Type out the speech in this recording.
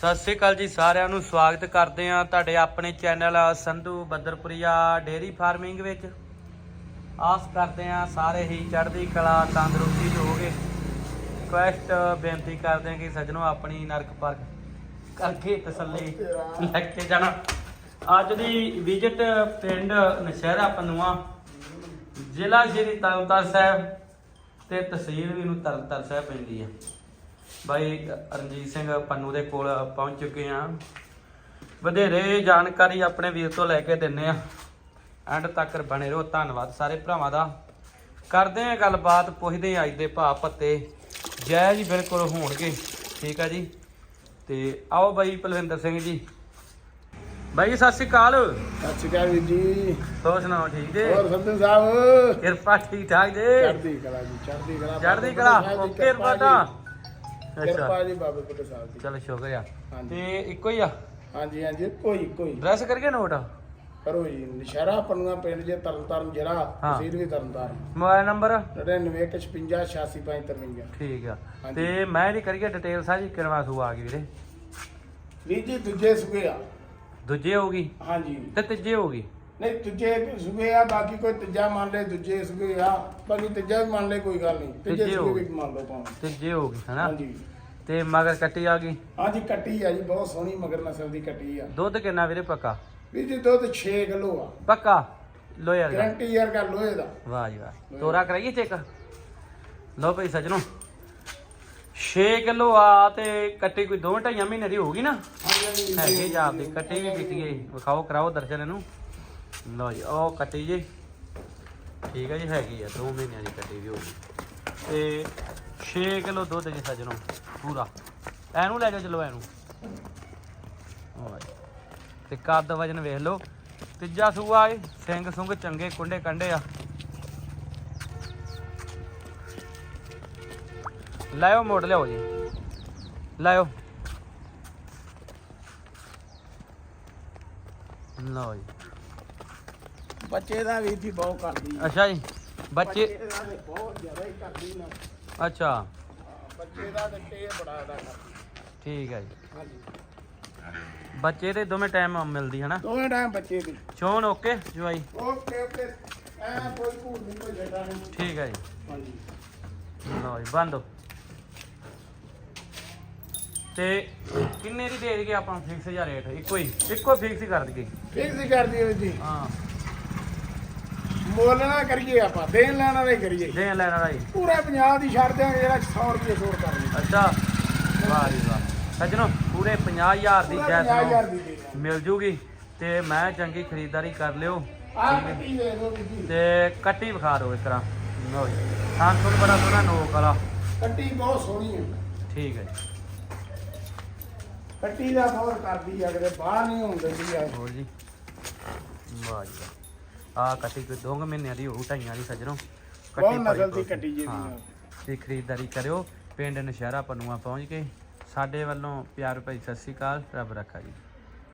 ਸਤਿ ਸ੍ਰੀ ਅਕਾਲ ਜੀ ਸਾਰਿਆਂ ਨੂੰ, ਸਵਾਗਤ ਕਰਦੇ ਆ ਤੁਹਾਡੇ ਆਪਣੇ channel Sandhu Badarpuria dairy farming ਵਿੱਚ। ਆਸ ਕਰਦੇ ਆ ਸਾਰੇ ਹੀ ਚੜ੍ਹਦੀ ਕਲਾ, ਤੰਦਰੁਸਤੀ 'ਚ ਹੋਗੇ ਰਿਕੁਐਸਟ, ਬੇਨਤੀ ਕਰਦੇ ਆ ਕਿ ਸੱਜਣੋ ਆਪਣੀ ਨਰਕ ਪਰਖ ਕਰਕੇ ਤਸੱਲੀ ਲੈ ਕੇ ਜਾਣਾ। ਅੱਜ ਦੀ ਵਿਜ਼ਿਟ ਪਿੰਡ ਨਸ਼ਹਿਰਾ ਪਨੂਆ, ਜ਼ਿਲ੍ਹਾ ਸ਼੍ਰੀ ਤਰਨਤਾਰਨ ਸਾਹਿਬ ਤੇ ਤਹਿਸੀਲ ਵੀ ਨੂੰ ਤਰਨਤਾਰਨ ਸਾਹਿਬ ਪੈਂਦੀ ਆ। ਬਾਈ ਰਣਜੀਤ ਸਿੰਘ ਪੰਨੂ ਦੇ ਕੋਲ ਪਹੁੰਚ ਚੁੱਕੇ ਆ ਵਧੇਰੇ ਜਾਣਕਾਰੀ ਆਪਣੇ ਵੀਰ ਤੋਂ ਲੈ ਕੇ ਦਿੰਨੇ ਆ ਐਂਡ ਤੱਕ ਬਣੇ ਰਹੋ। ਧੰਨਵਾਦ ਸਾਰੇ ਭਰਾਵਾਂ ਦਾ। ਕਰਦੇ ਆ ਗੱਲਬਾਤ ਪੁੱਛਦੇ ਆ ਅੱਜ ਦੇ ਭਾਅ ਪੱਤੇ ਜੈ ਜੀ ਬਿਲਕੁਲ ਹੋਣਗੇ। ਠੀਕ ਆ ਜੀ। ਤੇ ਆਓ ਬਾਈ ਪਲਵਿੰਦਰ ਸਿੰਘ ਜੀ। ਬਾਈ ਸਤਿ ਸ਼੍ਰੀ ਅਕਾਲ। ਸਤਿ ਸ਼੍ਰੀ ਅਕਾਲ ਵੀਰ ਜੀ। ਹੋਰ ਸੁਣਾਓ ਠੀਕ ਜੇ? ਹੋਰ ਸੰਧੂ ਸਾਹਿਬ। ਕਿਰਪਾ ਠੀਕ ਠਾਕ ਜੇ? ਚੜ੍ਹਦੀ ਕਲਾ ਜੀ ਚੜ੍ਹਦੀ ਕਲਾ। ਚੜ੍ਹਦੀ ਕਲਾ। ਦੀ ਓਕੇ ਅੱਛਾ ਕਿਰਪਾ ਜੀ ਬਾਬੇ ਬੁੱਢੇ ਸਾਹਿਬ ਦੀ। ਚਲ ਸ਼ੁਕਰ ਆ ਹਾਂਜੀ। ਤੇ ਇੱਕੋ ਹੀ ਆ? ਹਾਂਜੀ ਹਾਂਜੀ ਕੋਈ ਕੋਈ ਡਰੈਸ ਕਰਕੇ ਨੋਟ ਕਰੋ ਜੀ ਨਸ਼ਹਿਰਾ ਪੰਨੂਆ ਪਿੰਡ ਜੇ ਤਰਨਤਾਰਨ ਜਿਹੜਾ ਹਾਂ। ਤਹਿਸੀਲ ਵੀ ਤਰਨਤਾਰਨ। Mobile number? 9956568535 ਠੀਕ ਆ। ਹਾਂਜੀ। ਤੇ ਮੈਂ ਨਹੀਂ ਕਰੀਏ ਡਿਟੇਲ ਸਾਜੀ ਕਿਰਵਾ ਸੂ ਆ ਗਈ ਵੀਰੇ। ਵੀਰ ਜੀ ਦੂਜੇ ਸੁਬੇ ਆ। ਦੂਜੇ ਹੋਗੀ ਹਾਂਜੀ। ਤੇ ਤੀਜੇ ਹੋਗੀ ਨਹੀਂ ਦੂਜੇ ਸੁਬੇ ਆ ਬਾਕੀ ਕੋਈ ਤੀਜਾ ਮੰਨ ਲੈ ਦੂਜੇ ਸੁਬੇ ਆ। ਬਾਕੀ ਤੀਜਾ ਵੀ ਮੰਨ ਲੈ ਕੋਈ ਗੱਲ ਨਹੀਂ। ਤੀਜੇ ਤੀਜੇ ਸੁਬੇ ਹੋ ਵੀ ਮੰਨ ਲਓ ਭਾਵੇਂ। ਤੀਜੇ ਹੋਗੀ ਹਨਾ? ਹਾਂਜੀ। ਤੇ ਮਗਰ ਕੱਟੀ ਆ ਗਈ? ਹਾਂਜੀ ਕੱਟੀ ਆ ਜੀ ਬਹੁਤ ਸੋਹਣੀ ਮਗਰ ਨਸਲ ਦੀ ਕੱਟੀ ਆ। ਦੁੱਧ ਕਿੰਨਾ ਵੀਰੇ ਪੱਕਾ? ਵੀਰ ਜੀ ਦੁੱਧ 6 ਕਿਲੋ ਆ। ਪੱਕਾ? ਲੋਏ ਵਰਗਾ? ਗਰੰਟੀ ਯਾਰ ਕਰ ਲੋਹੇ ਦਾ। ਵਾਹ ਜੀ ਵਾਹ। ਤੋਰਾ ਕਰਾਈਏ ਚੈੱਕ? ਲਓ ਭਾਈ ਸੱਜਣੋ। 6 ਕਿਲੋ ਆ ਤੇ ਕੱਟੀ ਕੋਈ 2 ਢਾਈਆਂ ਮਹੀਨੇ ਦੀ ਹੋਊਗੀ ਨਾ? ਹੈਗੇ ਜਾਪ ਦੀ ਕੱਟੀ ਵੀ ਪੀਤੀ ਗਈ ਵਿਖਾਓ ਕਰਾਓ ਦਰਸ਼ਨ ਇਹਨੂੰ। ਲਓ ਜੀ ਉਹ ਕੱਟੀ ਜੀ। ਠੀਕ ਹੈ ਜੀ, ਹੈਗੀ ਆ 2 ਮਹੀਨਿਆਂ ਦੀ ਕੱਟੀ ਵੀ ਹੋਊਗੀ ਤੇ 6 ਕਿਲੋ ਦੁੱਧ ਜੀ ਸੱਜਣੋ, ਪੂਰਾ। ਐਨੂੰ ਲੈ ਜਾਓ, ਚਲੋ ਐਨੂੰ ਲਓ ਤੇ ਕੱਦ ਵਜਨ ਵੇਖ ਲਓ। ਤੀਜਾ ਸੂਆ ਏ ਸਿੰਘ ਸੁੰਗ ਚੰਗੇ ਕੁੰਡੇ ਕੰਡੇ ਆ। ਲਾਇਓ ਮੋੜ ਲਿਆਓ ਜੀ। ਲਾਇਓ। ਲਓ ਜੀ। ਬੱਚੇ ਦਾ ਵੀ ਜੀ ਬਹੁਤ ਕਰਦੀ ਆ। ਅੱਛਾ ਜੀ ਬੱਚੇ ਦਾ ਤੇ ਬਹੁਤ ਜ਼ਿਆਦਾ ਹੀ ਕਰਦੀ ਨਾ ਅੱਛਾ। ਬੱਚੇ ਦਾ ਤੇ ਟੇ ਬੜਾ ਦਾ ਕਰਦੀ ਠੀਕ ਹੈ ਜੀ। ਹਾਂਜੀ। ਬੱਚੇ ਦੇ ਦੋਵੇਂ ਟਾਈਮ ਮਿਲਦੀ ਹੈ ਨਾ ਦੋਵੇਂ ਟਾਈਮ ਬੱਚੇ ਦੀ। ਚੋਣ ਓਕੇ ਜਵਾਈ? Okay okay. ਐ ਕੋਈ ਭੂਲ ਨਹੀਂ ਕੋਈ ਜੱਟਾ ਨਹੀਂ। ਠੀਕ ਹੈ ਜੀ। ਹਾਂਜੀ। ਲਓ ਜੀ ਬੰਦ। ਤੇ ਕਿੰਨੇ ਦੀ ਦੇ ਦਈਏ ਆਪਾਂ ਫਿਕਸ ਜਾਂ ਰੇਟ ਇੱਕੋ ਹੀ ਇੱਕੋ ਫਿਕਸ ਹੀ ਕਰ ਦਈਏ। ਫਿਕਸ ਹੀ ਕਰਦੀ ਹੈ ਜੀ। ਹਾਂ। ਮੁੱਲ ਨਾ ਕਰੀਏ ਆਪਾਂ ਦੇਣ ਲੈਣ ਵਾਲੇ ਕਰੀਏ। ਦੇ ਲੈਣ ਵਾਲਾ ਜੀ। ਪੂਰੇ ਪੰਜਾਬ ਦੀ ਛੱਡ ਦਿਆਂਗੇ ਜਿਹੜਾ 100 ਰੁਪਏ ਛੋੜ ਕਰ ਲਈ ਅੱਛਾ ਵਾਹ ਜੀ ਵਾਹ। ਸੱਜਣੋ ਪੂਰੇ 50000 ਦੀ ਪੂਰਾ ਜੈਸ 50000 ਨੂੰ ਦੀ ਦੇ ਦਾਂਗੇ। ਮਿਲ ਜੂਗੀ ਤੇ ਮੈਂ ਚੰਗੀ ਖਰੀਦਦਾਰੀ ਕਰ ਲਿਓ। ਆਹ ਕੱਟੀ ਦੇ ਦੋ ਜੀ ਤੇ ਕੱਟੀ ਵਿਖਾ ਦਿਓ ਇੱਕ ਤਰ੍ਹਾਂ। ਲਓ ਜੀ ਹਾਂ ਤੁਹਾਨੂੰ ਬੜਾ ਸੋਹਣਾ ਨੋਕ ਵਾਲਾ। ਕੱਟੀ ਬਹੁਤ ਸੋਹਣੀ ਹੈ। ਠੀਕ ਹੈ ਜੀ। ਕੱਟੀ ਦਾ ਫੌਰ ਕਰਦੀ ਆ ਕਿਤੇ ਬਾਹਰ ਨਹੀਂ ਹੁੰਦੇ ਜੀ ਆ। ਹੋਰ ਜੀ। ਵਾਹ ਜੀ ਵਾਹ। ਆ ਕੱਟੀ ਕੋਈ ਦੋ ਕੁ ਮਹੀਨਿਆਂ ਦੀ ਹੋਊ ਢਾਈਆਂ ਦੀ ਸੱਜਣੋ। ਬਹੁਤ ਨਸਲ ਦੀ। ਕੱਟੀ ਜੀ ਹਾਂ ਤੇ ਖਰੀਦਦਾਰੀ ਕਰਿਓ। ਪਿੰਡ ਨਸ਼ਹਿਰਾ ਪਨੂਆ ਪਹੁੰਚ ਕੇ ਸਾਡੇ ਵੱਲੋਂ ਪਿਆਰ ਭਰੀ ਸਤਿ ਸ਼੍ਰੀ ਅਕਾਲ। ਰੱਬ ਰੱਖਾ ਜੀ।